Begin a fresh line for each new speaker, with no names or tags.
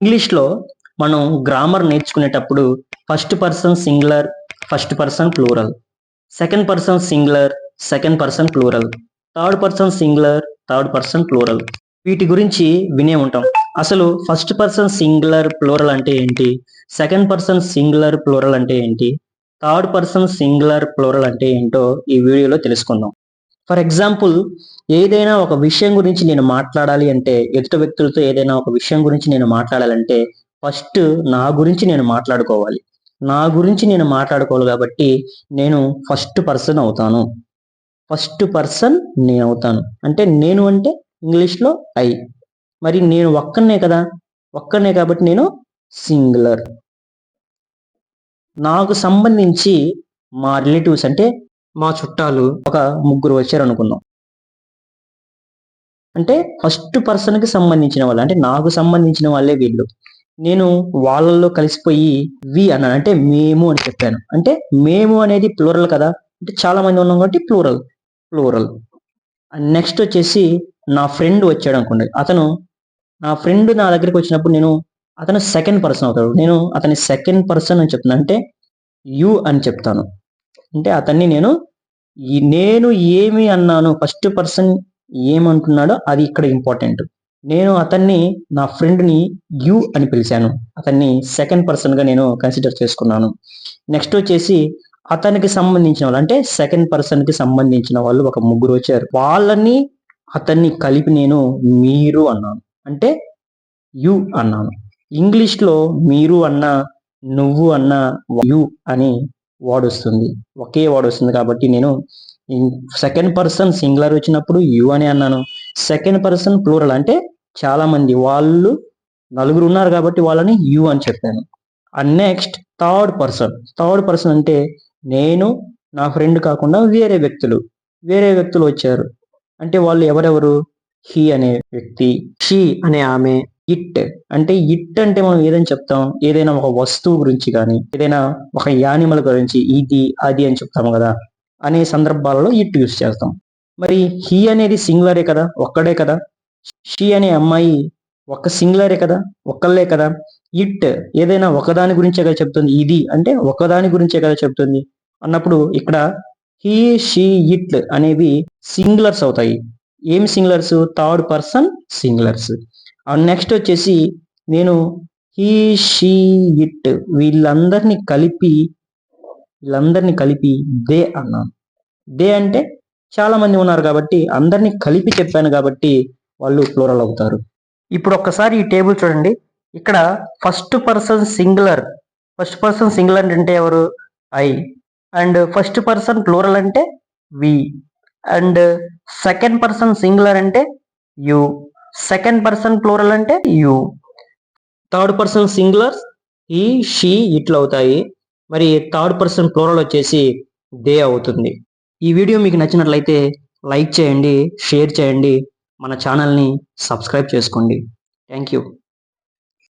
ఇంగ్లీష్లో మనం గ్రామర్ నేర్చుకునేటప్పుడు first person singular first person plural second person singular second person plural third person singular third person plural వీటి గురించి వినే ఉంటాం. అసలు ఫస్ట్ పర్సన్ సింగులర్ ప్లూరల్ అంటే ఏంటి? సెకండ్ పర్సన్ సింగులర్ ప్లూరల్ అంటే ఏంటి? థర్డ్ పర్సన్ సింగులర్ ప్లూరల్ అంటే ఏంటో ఈ వీడియోలో తెలుసుకుందాం. ఫర్ ఎగ్జాంపుల్ ఏదైనా ఒక విషయం గురించి నేను మాట్లాడాలి అంటే ఎదుట వ్యక్తులతో ఏదైనా ఒక విషయం గురించి నేను మాట్లాడాలంటే ఫస్ట్ నా గురించి నేను మాట్లాడుకోవాలి. నా గురించి నేను మాట్లాడుకోవాలి కాబట్టి నేను ఫస్ట్ పర్సన్ అవుతాను. ఫస్ట్ పర్సన్ నేను అవుతాను. అంటే నేను అంటే ఇంగ్లీష్లో ఐ. మరి నేను ఒక్కనే కదా? ఒక్కనే కాబట్టి నేను సింగులర్. నాకు సంబంధించి మా రిలేటివ్స్ అంటే మా చుట్టాలు ఒక ముగ్గురు వచ్చారు అనుకుందాం అంటే ఫస్ట్ పర్సన్కి సంబంధించిన వాళ్ళు అంటే నాకు సంబంధించిన వాళ్ళే వీళ్ళు. నేను వాళ్ళల్లో కలిసిపోయి వి అన్నాను అంటే మేము అని చెప్పాను. అంటే మేము అనేది ప్లూరల్ కదా. అంటే చాలా మంది ఉన్నాం కాబట్టి ప్లూరల్ ప్లూరల్ నెక్స్ట్ వచ్చేసి నా ఫ్రెండ్ వచ్చాడు అనుకోండి. అతను నా ఫ్రెండ్ నా దగ్గరికి వచ్చినప్పుడు నేను అతను సెకండ్ పర్సన్ అవుతాడు. నేను అతని సెకండ్ పర్సన్ అని చెప్తున్నాను అంటే యు అని చెప్తాను. అంటే అతన్ని నేను నేను ఏమి అన్నాను ఫస్ట్ పర్సన్ ఏమంటున్నాడో అది ఇక్కడ ఇంపార్టెంట్ నేను అతన్ని నా ఫ్రెండ్ని యు అని పిలిచాను. అతన్ని సెకండ్ పర్సన్గా నేను కన్సిడర్ చేసుకున్నాను. నెక్స్ట్ వచ్చేసి అతనికి సంబంధించిన వాళ్ళు అంటే సెకండ్ పర్సన్కి సంబంధించిన వాళ్ళు ఒక ముగ్గురు వచ్చారు. వాళ్ళని అతన్ని కలిపి నేను మీరు అన్నాను. అంటే యు అన్నాను. ఇంగ్లీష్లో మీరు అన్న నువ్వు అన్న యు అని వర్డ్ వస్తుంది ఒకే వర్డ్ వస్తుంది కాబట్టి నేను సెకండ్ పర్సన్ సింగులర్ వచ్చినప్పుడు యు అని అన్నాను. సెకండ్ పర్సన్ ప్లూరల్ అంటే చాలా మంది వాళ్ళు నలుగురు ఉన్నారు కాబట్టి వాళ్ళని యు అని చెప్పాను. And next third person third person అంటే నేను నా ఫ్రెండ్ కాకుండా వేరే వ్యక్తులు. వేరే వ్యక్తులు వచ్చారు. అంటే వాళ్ళు ఎవరెవరు? హీ అనే వ్యక్తి షీ అనే ఆమె ఇట్ అంటే ఇట్ అంటే మనం ఏదైనా చెప్తాం. ఏదైనా ఒక వస్తువు గురించి కానీ ఏదైనా ఒక యానిమల్ గురించి ఇది అది అని చెప్తాం కదా. అనే సందర్భాలలో ఇట్ యూస్ చేస్తాం. మరి హీ అనేది సింగులరే కదా? ఒక్కడే కదా? షీ అనే అమ్మాయి ఒక్క సింగులరే కదా? ఒక్కళ్ళే కదా? ఇట్ ఏదైనా ఒకదాని గురించే కదా చెప్తుంది. ఇది అంటే ఒకదాని గురించే కదా చెప్తుంది. అన్నప్పుడు ఇక్కడ హీ షీ ఇట్ అనేవి సింగులర్స్ అవుతాయి. ఏం singulars? Third person singulars. Next వచ్చేసి నేను హీ షీ ఇట్ వీళ్ళందరినీ కలిపి వీళ్ళందరినీ కలిపి దే అన్నాను. దే అంటే చాలా మంది ఉన్నారు కాబట్టి అందరినీ కలిపి చెప్పాను కాబట్టి వాళ్ళు ప్లోరల్ అవుతారు. ఇప్పుడు ఒక్కసారి ఈ టేబుల్ చూడండి. ఇక్కడ first person singular first person singular అంటే ఎవరు? I and first person plural అంటే we and second person singular అంటే యూ సెకండ్ పర్సన్ ప్లూరల్ అంటే you. Third person singulars he she ఇట్లు అవుతాయి. మరి థర్డ్ పర్సన్ ప్లూరల్ వచ్చేసి దే అవుతుంది. ఈ వీడియో మీకు నచ్చినట్లయితే లైక్ చేయండి షేర్ చేయండి మన ఛానల్ని సబ్స్క్రైబ్ చేసుకోండి. Thank you.